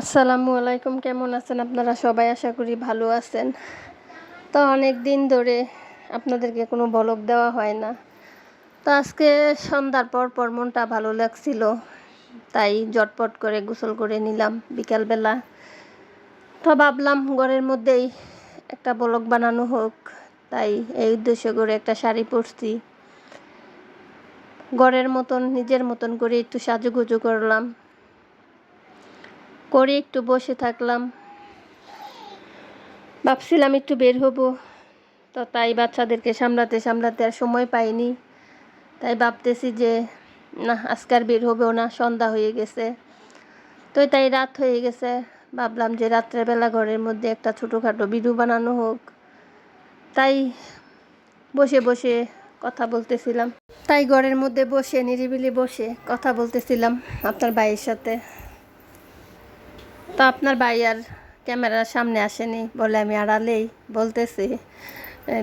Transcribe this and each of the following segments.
আসসালামু আলাইকুম, কেমন আছেন আপনারা? সবাই আশা করি ভালো আছেন। তো অনেক দিন ধরে আপনাদেরকে কোনো বলক দেওয়া হয় না। তো আজকে সন্ধ্যার পর পর মনটা ভালো লাগছিল, তাই জটপট করে গোসল করে নিলাম বিকালবেলা। তো ভাবলাম ঘরের মধ্যেই একটা বলক বানানো হোক, তাই এই উদ্দেশ্য করে একটা শাড়ি পরছি। ঘরের মতন, নিজের মতন করে একটু সাজুগুজু করলাম। করে একটু বসে থাকলাম। ভাবছিলাম একটু বের হব, তো তাই বাচ্চাদেরকে সামলাতে সামলাতে আর সময় পাইনি। তাই ভাবতেছি যে, না আজকার বের হবেও না, সন্ধ্যা হয়ে গেছে। তো তাই রাত হয়ে গেছে, ভাবলাম যে রাত্রেবেলা ঘরের মধ্যে একটা ছোটোখাটো ভিডিও বানানো হোক। তাই বসে বসে কথা বলতেছিলাম। তাই ঘরের মধ্যে বসে, নিরিবিলি বসে কথা বলতেছিলাম আপনার ভাইয়ের সাথে। তো আপনার ভাই আর ক্যামেরার সামনে আসেনি বলে আমি আড়ালেই বলতেছি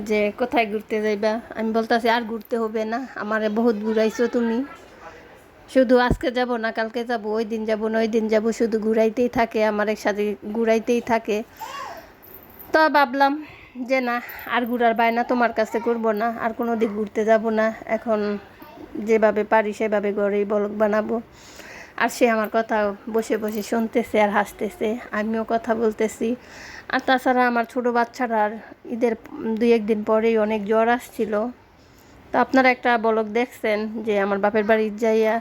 যে কোথায় ঘুরতে যাইবা? আমি বলতেছি, আর ঘুরতে হবে না, আমারে বহুত ঘুরাইছো তুমি। শুধু আজকে যাব না, কালকে যাব, ওই দিন যাব না, ওই দিন যাব, শুধু ঘুরাইতেই থাকে, আমার একসাথে ঘুরাইতেই থাকে। তো ভাবলাম যে না, আর ঘুরার বায়না তোমার কাছে করব না, আর কোনো দিক ঘুরতে যাব না। এখন যেভাবে পারি সেভাবে ঘরেই বলক বানাবো। আর সে আমার কথা বসে বসে শুনতেছে আর হাসতেছে, আমিও কথা বলতেছি। আর তাছাড়া আমার ছোটো বাচ্চারার ঈদের দুই একদিন পরেই অনেক জ্বর আসছিল। তো আপনারা একটা বলক দেখছেন যে আমার বাপের বাড়ির যাইয়া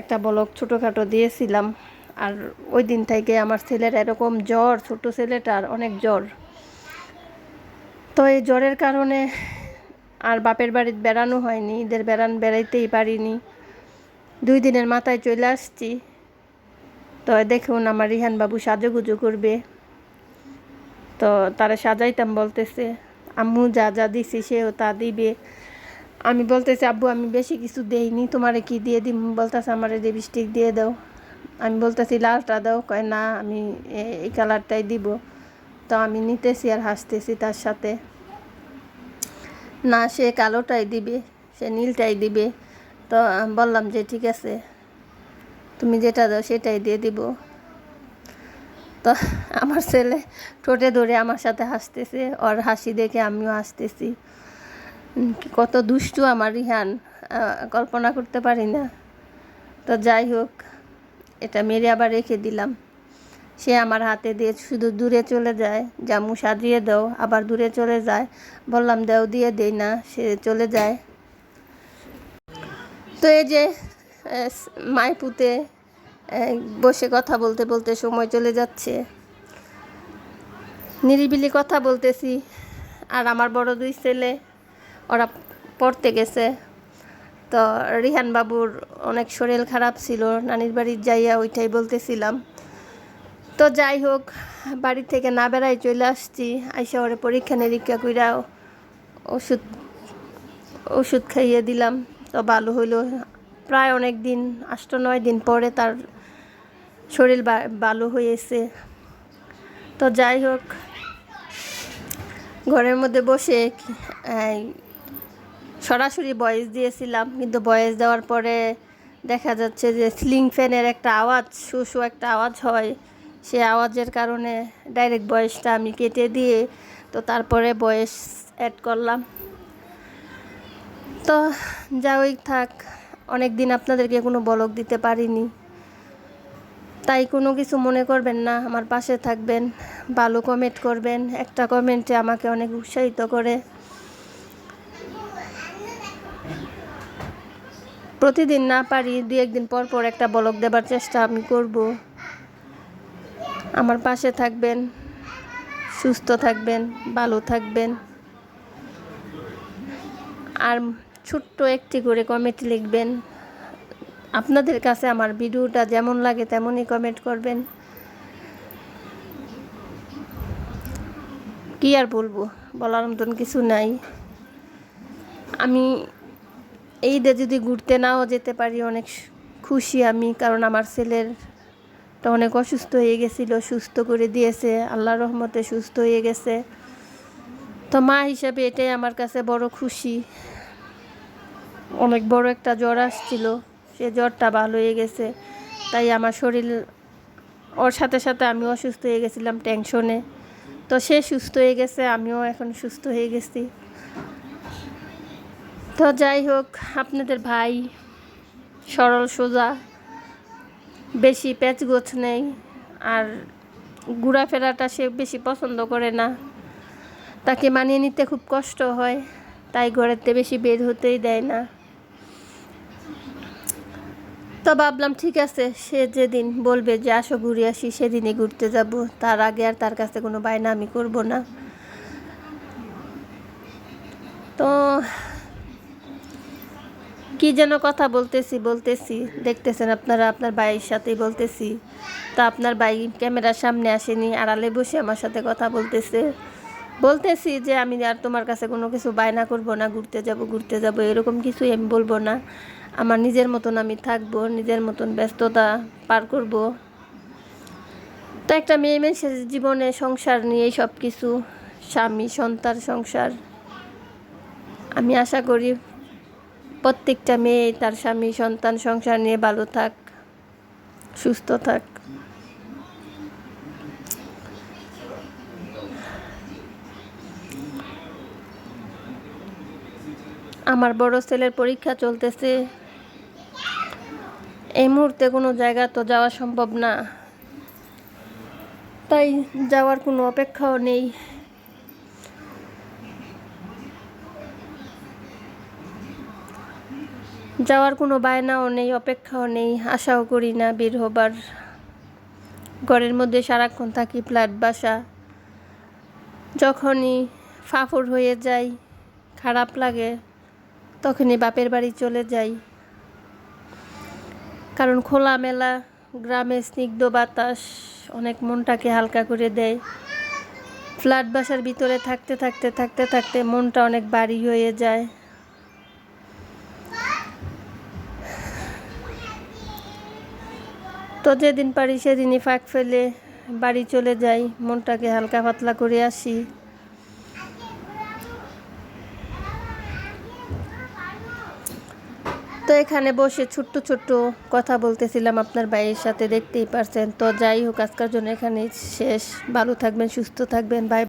একটা বলক ছোটোখাটো দিয়েছিলাম। আর ওই দিন থেকে আমার ছেলের এরকম জ্বর, ছোট ছেলেটার অনেক জ্বর। তো এই জ্বরের কারণে আর বাপের বাড়ির বেড়ানো হয়নি, ঈদের বেড়ান বেড়াইতেই পারিনি। দুই দিনের মাথায় চলে আসছি। তো দেখুন আমার রিহান বাবু সাজুগুজু করবে। তো তারা সাজাইতাম বলতেছে, আম্মু যা যা দিছি সেও তা দিবে। আমি বলতেছি, আব্বু, আমি বেশি কিছু দেইনি, তোমারে কি দিয়ে দিই বলতেছে, আমার লিপস্টিক দিয়ে দাও। আমি বলতেছি, লালটা দাও। কয়, না, আমি এই কালারটাই দিব। তো আমি নিতেছি আর হাসতেছি তার সাথে। না, সে কালোটাই দিবে, সে নীলটাই দিবে। তো বললাম যে, ঠিক আছে, তুমি যেটা দাও সেটাই দিয়ে দিব। তো আমার ছেলে ঠোঁটে ধরে আমার সাথে হাসতেছে, ওর হাসি দেখে আমিও হাসতেছি। কত দুষ্টু আমার রিহান কল্পনা করতে পারি না। তো যাই হোক, এটা মেরে আবার রেখে দিলাম। সে আমার হাতে দিয়ে শুধু দূরে চলে যায়, জামু সাজিয়ে দাও। আবার দূরে চলে যায়, বললাম, দেও, দিয়ে দেই না। সে চলে যায়। তো এই যে মাইপুতে বসে কথা বলতে বলতে সময় চলে যাচ্ছে। নিরিবিলি কথা বলতেছি। আর আমার বড় দুই ছেলে, ওরা পড়তে গেছে। তো রিহান বাবুর অনেক শরীর খারাপ ছিল, নানির বাড়ির যাইয়া ওইটাই বলতেছিলাম। তো যাই হোক, বাড়ি থেকে না বেড়াই চলে আসছি। আইসা ওরে পরীক্ষা নিরীক্ষা কইরা ওষুধ ওষুধ খাইয়ে দিলাম। তো ভালো হইল প্রায় অনেক দিন, আষ্ট নয় দিন পরে তার শরীর ভালো হয়েছে তো যাই হোক, ঘরের মধ্যে বসে সরাসরি বয়েস দিয়েছিলাম, কিন্তু বয়েস দেওয়ার পরে দেখা যাচ্ছে যে স্লিং ফ্যানের একটা আওয়াজ শু একটা আওয়াজ হয়। সে আওয়াজের কারণে ডাইরেক্ট বয়েসটা আমি কেটে দিয়ে, তো তারপরে বয়েস অ্যাড করলাম। তো যাওই থাক অনেক দিন আপনাদেরকে কোনো বলক দিতে পারিনি। তাই কোনো কিছু মনে করবেন না, আমার পাশে থাকবেন, ভালো কমেন্ট করবেন, একটা কমেন্টে আমাকে অনেক উৎসাহিত করে। প্রতিদিন না পারি, দু একদিন পর পর একটা বলক দেবার চেষ্টা আমি করব। আমার পাশে থাকবেন, সুস্থ থাকবেন, ভালো থাকবেন। আর ছোট্ট একটি করে কমেন্ট লিখবেন। আপনাদের কাছে আমার ভিডিওটা যেমন লাগে তেমনই কমেন্ট করবেন। কি আর বলব? বলার মতন কিছু নাই। আমি এই দে যদি ঘুরতে নাও যেতে পারি অনেক খুশি আমি, কারণ আমার ছেলের তো অনেক অসুস্থ হয়ে গেছিল, সুস্থ করে দিয়েছে আল্লাহ রহমতে সুস্থ হয়ে গেছে। তো মা হিসাবে এটাই আমার কাছে বড় খুশি। অনেক বড় একটা জ্বর আসছিল, সে জ্বরটা ভালো হয়ে গেছে। তাই আমার শরীর, ওর সাথে সাথে আমিও অসুস্থ হয়ে গেছিলাম টেনশনে তো সে সুস্থ হয়ে গেছে, আমিও এখন সুস্থ হয়ে গেছি। তো যাই হোক, আপনাদের ভাই সরল সোজা, বেশি প্যাচগোছ নেই, আর ঘোরাফেরাটা সে বেশি পছন্দ করে না। তাকে মানিয়ে নিতে খুব কষ্ট হয়, তাই ঘরেতে বেশি বের হতেই দেয় না। তো ভাবলাম, ঠিক আছে, সে যেদিন বলবে যে আসো ঘুরে আসি, সেদিনই ঘুরতে যাব। তার আগে আর তার কাছে কোনো বায়না আমি করব না। তো কি যেন কথা বলতেছি বলতেছি। দেখতেছেন আপনারা, আপনার ভাইয়ের সাথেই বলতেছি। তা আপনার ভাই ক্যামেরার সামনে আসেনি, আড়ালে বসে আমার সাথে কথা বলতেছে। বলতেছি যে, আমি আর তোমার কাছে কোনো কিছু বায়না করব না, ঘুরতে যাব ঘুরতে যাব, এরকম কিছুই আমি বলব না। আমার নিজের মতন আমি থাকব, নিজের মতন ব্যস্ততা পার করব। তো একটা মেয়ে মেয়ে জীবনে সংসার নিয়েই সব কিছু, স্বামী, সন্তান, সংসার। আমি আশা করি প্রত্যেকটা মেয়ে তার স্বামী, সন্তান, সংসার নিয়ে ভালো থাক, সুস্থ থাক। আমার বড় ছেলের পরীক্ষা চলতেছে। এই মুহূর্তে কোনো জায়গা তো যাওয়া সম্ভব না। তাই যাওয়ার কোনো অপেক্ষাও নেই। যাওয়ার কোনো বায়নাও নেই, অপেক্ষাও নেই, আশাও করি না বের হবার। ঘরের মধ্যে সারাক্ষণ থাকি ফ্ল্যাট, বাসা। যখনই ফাফর হয়ে যাই, খারাপ লাগে, তখনই বাপের বাড়ি চলে যাই। কারণ খোলামেলা, গ্রামে স্নিগ্ধ বাতাস, অনেক মনটাকে হালকা করে দেয়। ফ্ল্যাট বাসার ভিতরে থাকতে থাকতে থাকতে থাকতে মনটা অনেক বাড়ি হয়ে যায়। তো যেদিন পারি সেদিনই ফাঁক ফেলে বাড়ি চলে যাই, মনটাকে হালকা পাতলা করে আসি। তো এখানে বসে ছোট্ট ছোট্ট কথা বলতেছিলাম আপনার ভাইয়ের সাথে, দেখতেই পারছেন। তো যাই হোক, আজকের জন্য এখানে শেষ। ভালো থাকবেন, সুস্থ থাকবেন বাই